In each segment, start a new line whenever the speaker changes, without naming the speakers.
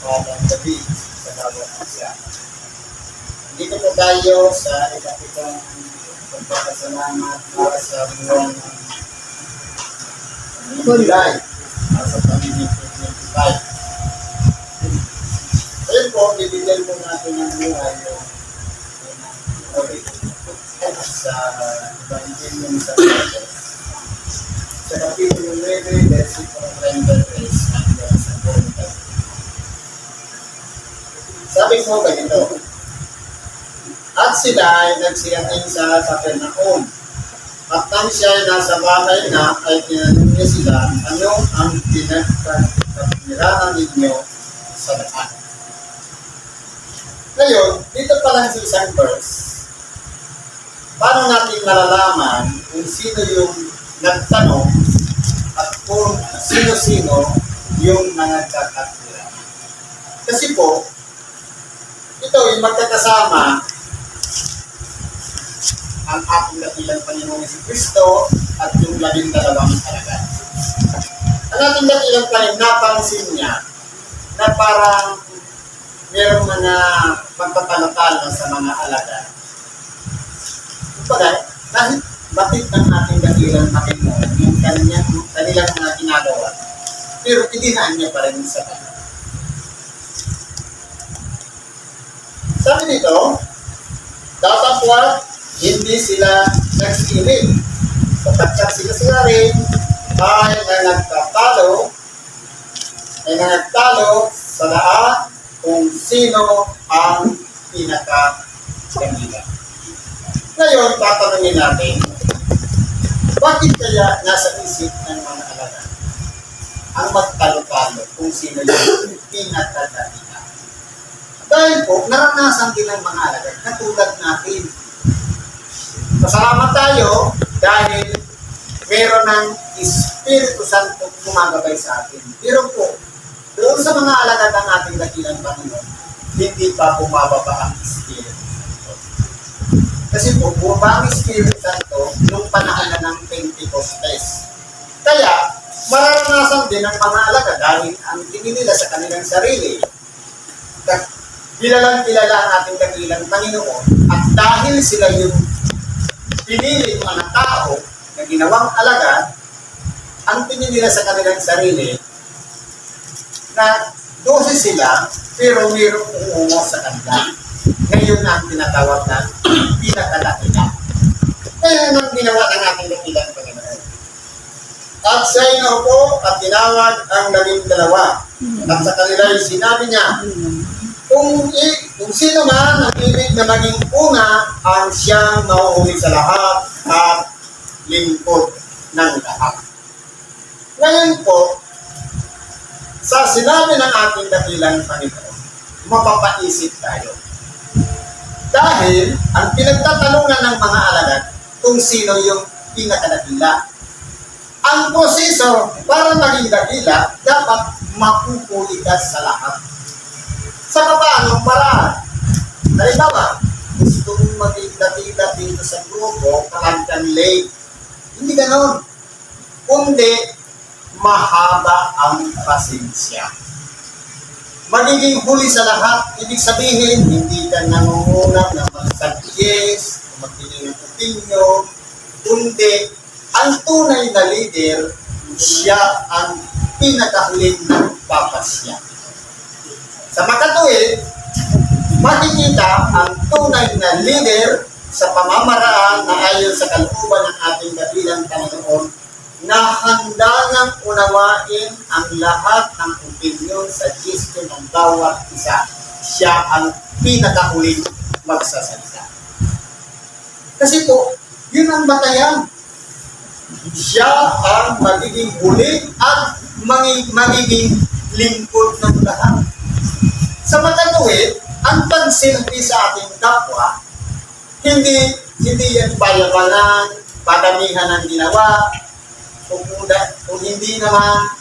Malang gabi sa bawat isa. Dito po tayo sa ikapitong pagpapasalamat para sa buwan ng July sa pamilya 2025. Ayun po, bibigyan po natin ng buhay yung sa Marcos. Sa Kapitulo 9, versikulo 33 Sabi mo ganito, At sila ay nagsiyangin sa Capernaum. At nang siya ay nasa bahay na, ay tinanong niya sila, ano ang pinagkakapirahan ninyo sa lahat? Ngayon, dito pa lang sa isang verse, paano natin malalaman kung sino yung nagtanong at kung sino-sino yung mga kakatira. Kasi po, ito yung magkakasama ang ating dakilang Panginoon si Kristo at yung labing dalawang alagad. Ang ating dakilang Panginoon, napansin niya na parang merong mga pagpapalapal sa mga alagad. Kumbaga, kahit bakit ng ating dakilang Panginoon yung kanyang, kanilang mga ginagawa, pero idinaan niya pa rin sa kanila. Sabi dito, datapwat, hindi sila nagsilip. Sapagkat sila sila rin ay nangagtatalo, ay nangagtalo sa lahat kung sino ang pinaka-gandila. Ngayon, tatanungin natin, bakit kaya nasa isip ng mga alaga ang magtalo-talo kung sino yung pinaka-gandila? Dahil po, naranasan din ng mga alaga, katulad natin. Pasalamat tayo dahil meron ng Espiritu Santo gumagabay sa atin. Pero po, doon sa mga alagad ng ating dakilang Panginoon, hindi pa bumababa ang Espiritu. Kasi po, bumaba ang Espiritu Santo nung panahon na ng Pentecostes. Kaya, mararanasan din ng mga alagad dahil ang tingin nila sa kanilang sarili, kilalang kilala ang ating dakilang Panginoon at dahil sila yung pinili mga tao na ginawang alagad, ang tingin nila sa kanilang sarili na 12 sila pero mayroong uungo sa kanila. Ngayon na ang tinatawag na pinakalaki na. Kaya ang ginawa ng ating dakilang Panginoon. At sa inupo at tinawag ang labing dalawa. At sa kanila yung sinabi niya, kung, kung sino man ang ibig na maging una, ang siyang mauuli sa lahat at lingkod ng lahat. Ngayon po, sa sinabi ng ating dakilang Panginoon, mapapaisip tayo. Dahil ang pinagtatanungan ng mga alagad kung sino yung pinakadakila. Ang proseso para maging dakila, dapat mapupuli sa lahat sa papaanong paraan. Halimbawa, gusto mong maging dakila dito sa grupo, kalagdan late. Hindi ganon. Kundi, mahaba ang pasensya. Magiging huli sa lahat, ibig sabihin, hindi ka nangunguna na mag-suggest, magbigay ng opinion, kundi, ang tunay na leader, siya ang pinakahuling nagpapasya. Sa makatuwid, makikita ang tunay na leader sa pamamaraan na ayon sa kalooban ng ating dakilang Panginoon na handa nang unawain ang lahat ng opinion sa gisto ng bawat isa. Siya ang pinakahuling magsasalita. Kasi po, yun ang batayan. Siya ang magiging huli at magi- magiging lingkod ng lahat. Sa makatuwid, ang pagsilbi sa ating kapwa, hindi hindi yan payabanan, padamihan ng ginawa, kung, muna- kung hindi naman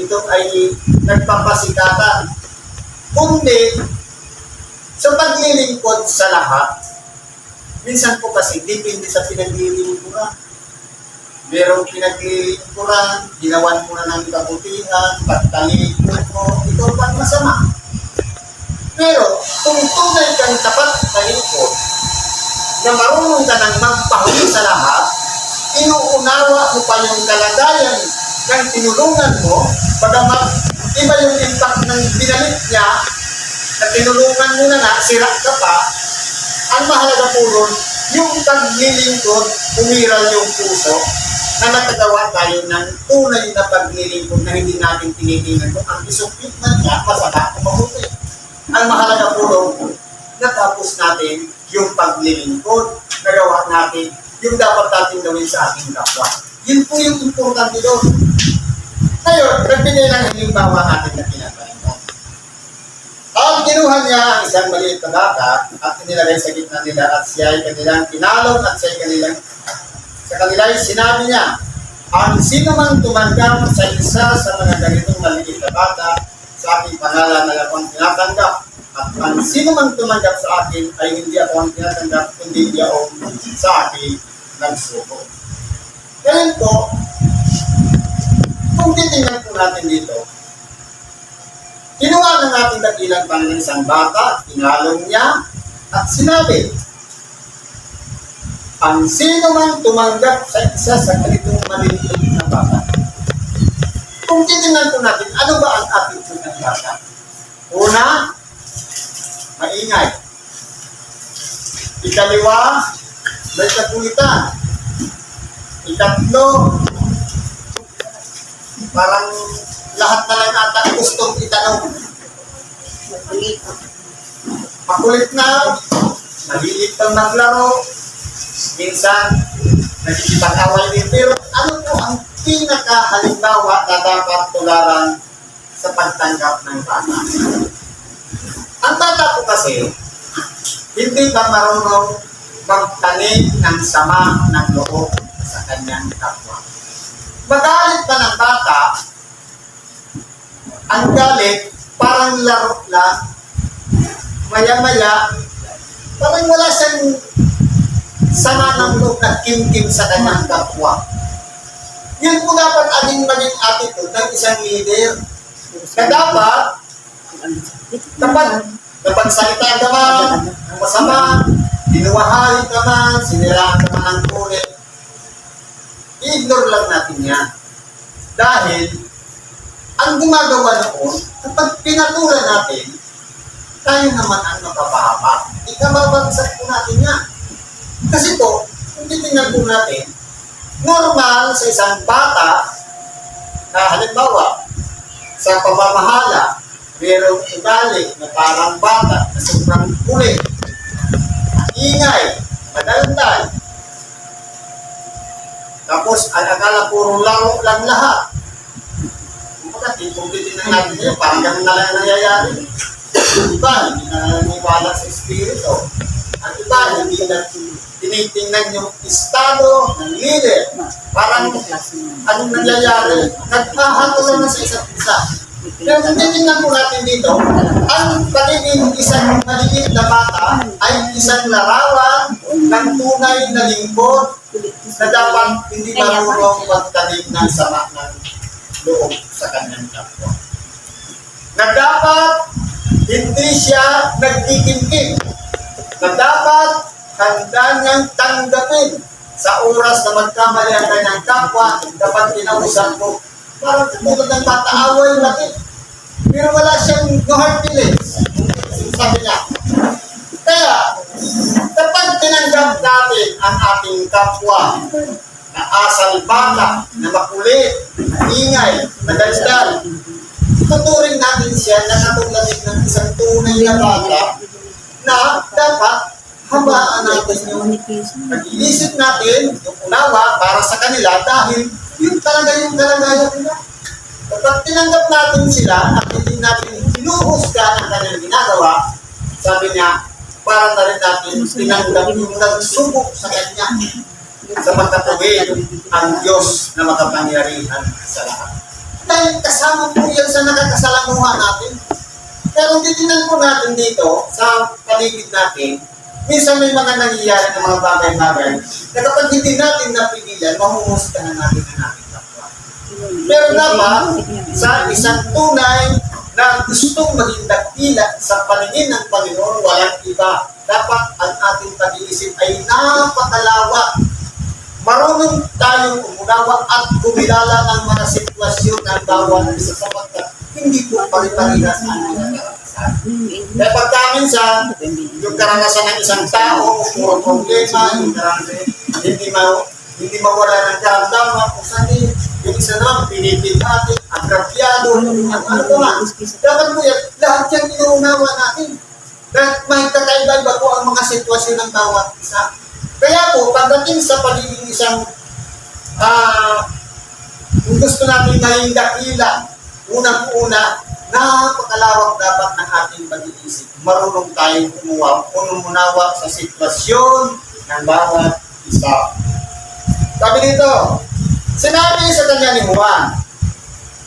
ito ay nagpapasikatan. Kundi, sa paglilingkod sa lahat, minsan po kasi depende sa pinaglilingkuran. Merong pinaglilingkuran, ginawan mo na ng kabutihan, pagtalikod mo, ito pa masama. Kung tunay kang tapat na lingkod, na marunong ka ng magpahuli sa lahat, inuunawa mo pa yung kalagayan ng tinulungan mo, bagamat iba yung impact ng binalik niya, na tinulungan mo na nga, sira ka pa, ang mahalaga po ron, yung paglilingkod, umiral yung puso, na natagawa tayo ng tunay na paglilingkod na hindi natin tinitingnan kung ang isuklit man niya, masama o mabuti. Ang mahalaga po ron, natapos natin yung paglilingkod, nagawa natin yung dapat natin gawin sa ating kapwa. Yun po yung importante doon. Ngayon, nagbigay ng halimbawa natin na pinapalitan. At kinuha niya ang isang maliit na bata at inilagay sa gitna nila at siya ay kanilang tinalon at siya ay kanilang sa kanila ay sinabi niya, ang sino man tumanggap sa isa sa mga ganitong maliit na bata aking pangalan na ako ang tinatanggap at ang sino man tumanggap sa akin ay hindi ako ang tinatanggap kundi hindi ako sa akin nagsuko. Ganyan po, kung titingnan po natin dito, Kinuha ng ating dakilang Panginoon isang bata, tinalong niya, at sinabi, ang sino man tumanggap sa isa sa ganitong maliliit na bata. Kung titingnan po natin, ano ba attitude ng? Una, maingay. Ikaliwa, may kakulitan. Ikatlo, parang lahat na lang ata gustong itanong. Makulit na, mahilig kang maglaro, minsan nagkikipag-away din. Pero ano po ang pinakahalimbawa na dapat tularan sa pagtanggap ng bata? Ang bata po kasi, hindi ba marunong magtanim ng sama ng loob sa kanyang kapwa? Magalit ba ng bata, ang galit, parang laro lang, maya-maya, parang wala siyang sama ng loob na kim-kim sa kanyang kapwa. Yun po dapat aging maging attitude ng isang leader. Na dapat, kapag napagsalita ka man, ng masama, dinuwahali ka man, siniraan ka man ng kulit, i-ignore lang natin yan. Dahil, ang gumagawa noon, kapag pinatulan natin, tayo naman ang mapapahaba. Ikababagsak po natin yan. Kasi po, kung titingnan po natin, normal sa isang bata, na halimbawa, sa pamamahala, mayroong ugali na parang bata na sobrang kulit, ingay, madaldal, tapos, ang akala puro laro lang lahat. Kumbaga, kung titignan natin yun, parang ganun na lang ang nangyayari. Ang iba, hindi na naniwala sa espiritu. Ang iba, hindi na tinitingnan yung estado ng leader. Parang anong nangyayari? Nagkahatulan na sa isa't isa. Pero kung titingnan po natin dito, ang pagiging isang maliit na bata ay isang larawan ng tunay na lingkod na dapat hindi marunong magtanim ng sama ng loob sa kanyang kapwa. Na dapat hindi siya nagkikimkim. Na dapat handa niyang tanggapin sa oras na magkamali ang kanyang kapwa, dapat kinausap ko. Parang katulad ng bata, away laki. Pero wala siyang no hard feelings. Sabi niya. Kaya, kapag tinanggap natin ang ating kapwa na asal bata, na makulit, ingay, na dasdal, tuturing natin siya na katulad ng isang tunay na bata na dapat habaan natin yung pag-iisip natin, yung unawa para sa kanila dahil yun talaga yung kalagayan nila. Kapag tinanggap natin sila at hindi natin hinuhusga ang kanilang ginagawa, sabi niya, para na rin natin tinanggap yung nagsubok sa kanya sa magkatuwid ang Diyos na makapangyarihan sa lahat. Dahil kasama po yan sa nakakasalamuhan natin. Pero titignan po natin dito sa paligid natin, minsan may mga nangyayari ng mga bagay-bagay na kapag hindi natin napigilan, mahuhusgahan natin ang ating kapwa. Pero dapat, sa isang tunay na gustong maging dakila sa paningin ng Panginoon, walang iba. Dapat ang ating pag-iisip ay napakalawak. Marunong tayong umunawa at kumilala ng mga sitwasyon ng bawat isa sapagkat hindi po pare-parehas ang karanasan. Kaya pagka minsan, yung karanasan ng isang tao, puro problema, yung karanasan, hindi ma hindi mawala ng karamdaman kung saan eh, yung isa naman, pinitin natin, agrabyado, ano ano ba nga. Dapat po yan, lahat yan inuunawa natin. Dahil may kakaiba-iba po ang mga sitwasyon ng bawat isa. Kaya po, pagdating sa pagiging isang, ah, kung gusto natin maging dakila, unang-una, napakalawak dapat ng ating pag-iisip. Marunong tayong umuwa, umunawa sa sitwasyon ng bawat isa. Sabi dito, sinabi sa kanya ni Juan,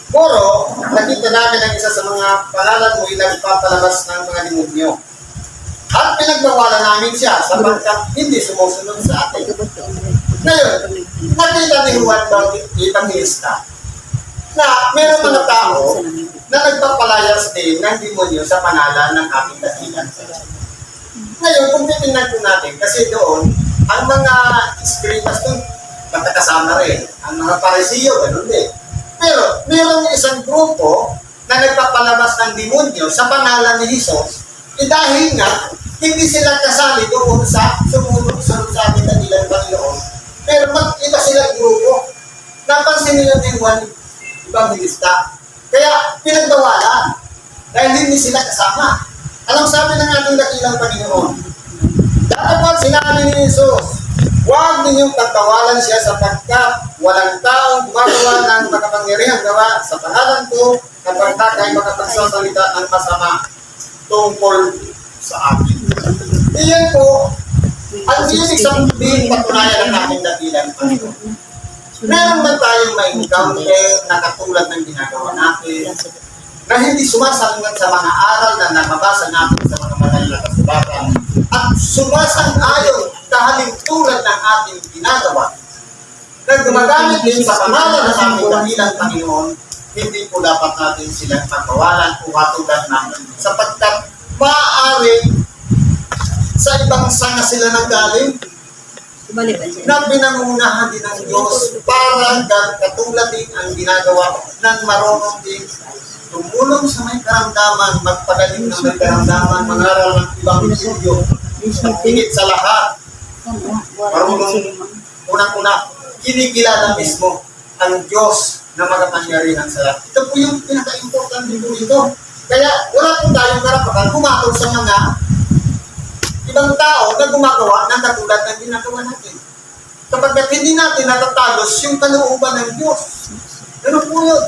Puro, nakita namin ang isa sa mga pangalan mo ay nagpapalabas ng mga demonyo. At pinagbawalan namin siya sapagkat hindi sumusunod sa atin. Ngayon, nakita ni Juan Evangelista na meron mga tao na nagpapalayas din ng demonyo sa pangalan ng ating dahilan. Ngayon, kung titingnan po natin, kasi doon, ang mga spiritas doon, magkakasama rin. Ang mga parisiyo, ganun din. Pero, mayroong isang grupo na nagpapalabas ng demonyo sa pangalan ni Jesus, eh dahil nga, hindi sila kasali doon sa sumunod-sunod sa ating dahilan Panginoon, pero mag-iba sila grupo. Napansin nila ni Juan Evangelista. Kaya, pinagbawalan. Dahil hindi sila kasama. Anong sabi ng ating dakilang Panginoon? Dapat sinabi ni Jesus, Huwag ninyong pagkawalan siya sapagkat walang taong gumagawa ng makapangyarihang gawa sa pangalan ko kapag takay makapagsasalita ng masama tungkol sa akin. Iyan po, ang ibig sabihin patunayan ng ating dakilang Panginoon. Meron ba tayong may encounter na katulad ng ginagawa natin. Na hindi sumasalangat sa mga aral na nababasa natin sa mga banal na kasubatan. At sumasang-ayon kahaling tulad ng ating ginagawa. Na gumagamit din sa pangalan ng aming dakilang Panginoon, hindi po dapat natin silang pagbawalan o katulad namin sapagkat maaari sa ibang sanga sila nanggaling. Na pinangunahan din ng Diyos para katulad din ang ginagawa ng marunong din tumulong sa may karamdaman, magpagaling ng may karamdaman, mangaral ng ibang studio. Higit sa lahat, marunong unang-una, kinikilala mismo ang Diyos na magapangyarihan sa lahat. Ito po yung pinaka-importante po ito. Kaya wala po tayong karapatan kumatol sa mga ibang tao na gumagawa ng katulad ng ginagawa natin. Kapag hindi natin natatagos yung kalooban ng Diyos. Ganun po yun.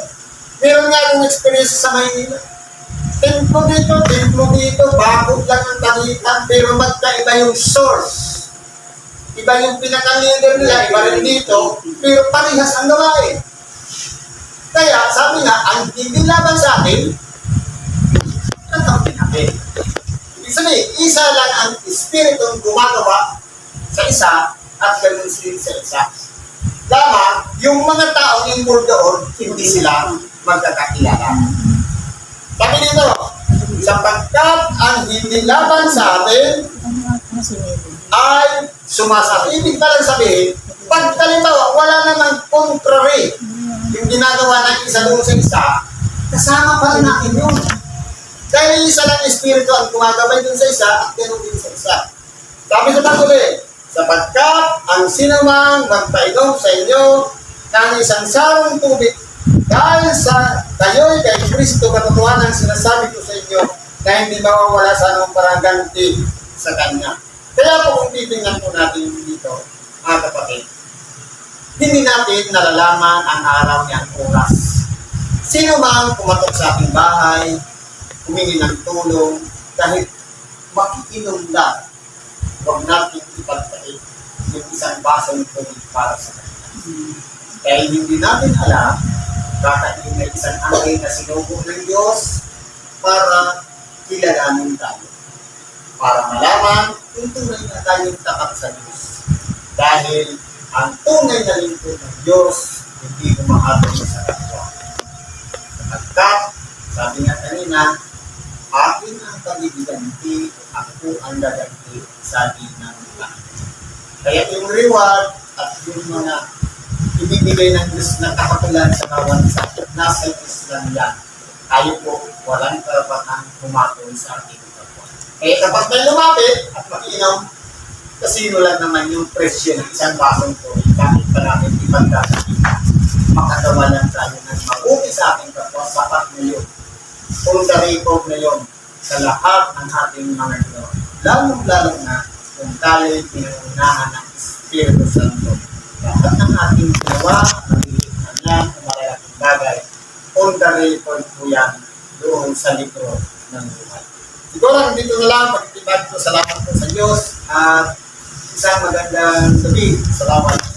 Meron nga akong experience sa Maynila. Templo dito, templo dito, bakod lang ang talitan, pero magkaiba yung source. Iba yung pinaka-leader nila, iba rin dito, pero parehas ang gawain. Kaya, sabi nga, ang hindi laban sa atin, tatanggapin natin. Sabihin, isa lang ang espiritong gumagawa sa isa at ganun din sa isa. Lamang, yung mga taong involved doon, hindi sila magkakakilala. Sabi dito, sapagkat ang hindi laban sa atin ay sumasama. Ibig talang sabihin, pag halimbawa, wala namang contrary yung ginagawa ng isa doon sa isa, kasama pa rin natin yun. Dahil isa lang espiritu ang gumagabay dun sa isa at ganoon din sa isa. Sabi sa pagkuli, sapagkat ang sinumang magpainom sa inyo ng isang sarong tubig dahil sa kayo'y kay Kristo katotohanan sinasabi ko sa inyo na hindi mawawala sa anong parang ganti sa Kanya. Kaya po kung titingnan po natin dito, mga kapatid, hindi natin nalalaman ang araw niyang oras. Sino mang pumatok sa ating bahay, humingi ng tulong, kahit makikinom lang, huwag natin ipagpait yung isang basong tubig para sa kanya. Dahil hindi natin alam, baka yun ay isang angay na sinubo ng Diyos para kilalanin tayo. Para malaman kung tunay na tayong tapat sa Diyos. Dahil ang tunay na lingkod ng Diyos, hindi umahatol sa kapwa. Sapagkat, sabi nga kanina, akin ang pagigiganti, ako ang gaganti sa di ng lahat. Kaya yung reward at yung mga ibibigay ng Diyos na kakatulan sa bawat isa, nasa Diyos lang yan. Tayo po, walang karapatang humakon sa ating kapwa. Kaya kapag may lumapit at makinom, kasino lang naman yung presyo ng isang basong tubig, bakit pa natin ipagkakakita? Makagawa lang tayo ng mabuti sa ating kapwa, sapat na yun. Kung record na yun sa lahat ng ating mga ginawa. Lalong-lalo na kung tayo'y pinunahan ng Espiritu Santo. Lahat ng ating ginawa, maliliit na yan, o malalaking bagay, on the record po yan doon sa libro ng buhay. Siguro dito na lang, pagkitibag ko, salamat po sa Diyos at isang magandang gabi. Salamat.